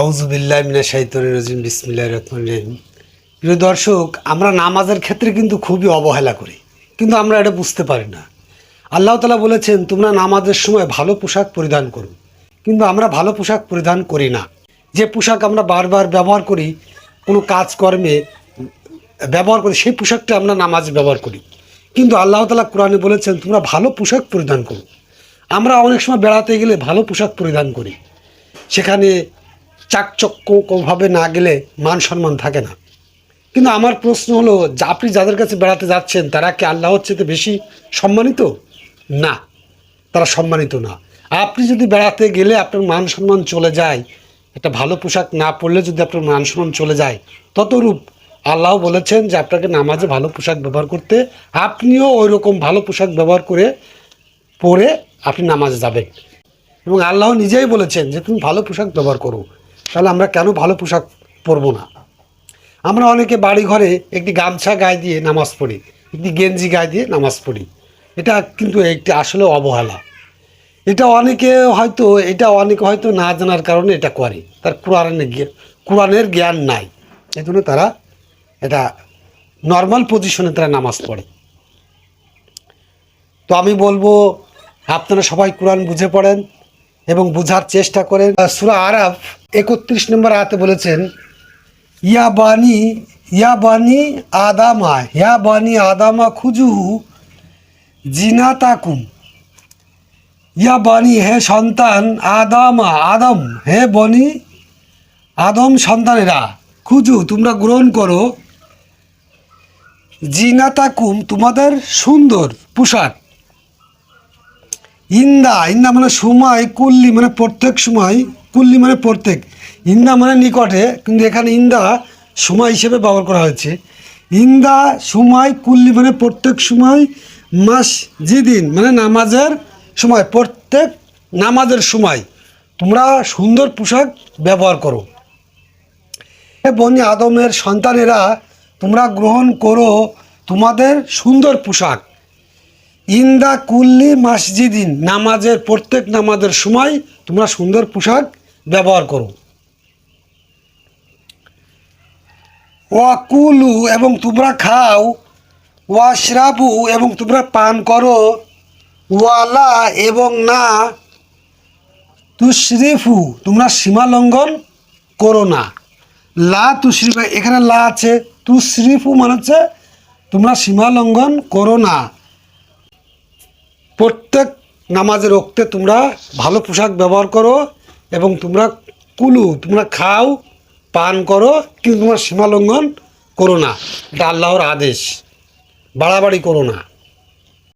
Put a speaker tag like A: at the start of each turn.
A: আউজুবিল্লাহ মিনা বিসমিল্লাহ রহমান রহিম। প্রিয় দর্শক, আমরা নামাজের ক্ষেত্রে কিন্তু খুবই অবহেলা করি, কিন্তু আমরা এটা বুঝতে পারি না। আল্লাহ তালা বলেছেন, তোমরা নামাজের সময় ভালো পোশাক পরিধান করো, কিন্তু আমরা ভালো পোশাক পরিধান করি না। যে পোশাক আমরা বারবার ব্যবহার করি, কোনো কাজকর্মে ব্যবহার করি, সেই পোশাকটা আমরা নামাজে ব্যবহার করি। কিন্তু আল্লাহ তালা কোরআনে বলেছেন, তোমরা ভালো পোশাক পরিধান করো। আমরা অনেক সময় বেড়াতে গেলে ভালো পোশাক পরিধান করি। সেখানে চাকচক্যভাবে না গেলে মান সম্মান থাকে না। কিন্তু আমার প্রশ্ন হলো আপনি যাদের কাছে বেড়াতে যাচ্ছেন, তারা কি আল্লাহর চেয়ে বেশি সম্মানিত? না, তারা সম্মানিত না। আপনি যদি বেড়াতে গেলে আপনার মান সম্মান চলে যায়, একটা ভালো পোশাক না পরলে যদি আপনার মান সম্মান চলে যায়, ততরূপ আল্লাহ বলেছেন যে আপনাকে নামাজে ভালো পোশাক ব্যবহার করতে, আপনিও ওই রকম ভালো পোশাক ব্যবহার করে পরে আপনি নামাজে যাবেন। এবং আল্লাহ নিজেই বলেছেন যে, তুমি ভালো পোশাক ব্যবহার করো। তাহলে আমরা কেন ভালো পোশাক পরবো না? আমরা অনেকে বাড়ি ঘরে একটি গামছা গায়ে দিয়ে নামাজ পড়ি, একটি গেঞ্জি গায়ে দিয়ে নামাজ পড়ি। এটা কিন্তু একটি আসলে অবহেলা। এটা অনেকে হয়তো, এটা অনেকে হয়তো না জানার কারণে এটা করে। তার কোরআনের জ্ঞান কোরআনের জ্ঞান নাই। এই জন্য তারা এটা নর্মাল পজিশনে তারা নামাজ পড়ে। তো আমি বলব, আপনারা সবাই কোরআন বুঝে পড়েন। এবং বুঝার চেষ্টা করেন। সুরা আরাফ একত্রিশ নম্বর আয়াতে বলেছেন, ইয়া বাণী ইয়া বানি আদামা, ইয়া বানি আদামা খুজুহু জিনাতাকুম। ইয়া বাণী হে সন্তান আদামা, আদম, হে বনি আদম সন্তানেরা, খুজু, তোমরা গ্রহণ করো। জিনাতাকুম তোমাদের সুন্দর পোশাক। ইন্দা ইন্দা মানে সময়, কুল্লি মানে প্রত্যেক সময়, কুল্লি মানে প্রত্যেক। ইন্দা মানে নিকটে, কিন্তু এখানে ইন্দা সময় হিসেবে ব্যবহার করা হয়েছে। ইন্দা, সময়, কুল্লি মানে প্রত্যেক সময়, মাস, যেদিন মানে নামাজের সময়, প্রত্যেক নামাজের সময়। তোমরা সুন্দর পোশাক ব্যবহার করো। বনি আদমের সন্তানেরা, তোমরা গ্রহণ করো তোমাদের সুন্দর পোশাক। ইন্দা কুল্লি মাসজিদিন, নামাজের প্রত্যেক নামাজের সময় তোমরা সুন্দর পোশাক ব্যবহার করো। ওয়াকুলু এবং তোমরা খাও, ওয়াশরাবু এবং তোমরা পান করো, ওয়ালা এবং না, তুশরিফু তোমরা সীমা লঙ্ঘন করো না। লা তুশরিফা, এখানে লা আছে, তুশরিফু মানে হচ্ছে তোমরা সীমা লঙ্ঘন করো না। প্রত্যেক নামাজের রক্তে তোমরা ভালো পোশাক ব্যবহার করো এবং তোমরা কুলু, তোমরা খাও, পান করো, কিন্তু তোমরা সীমালঙ্ঘন করো না। এটা আল্লাহর আদেশ। বাড়াবাড়ি করো না।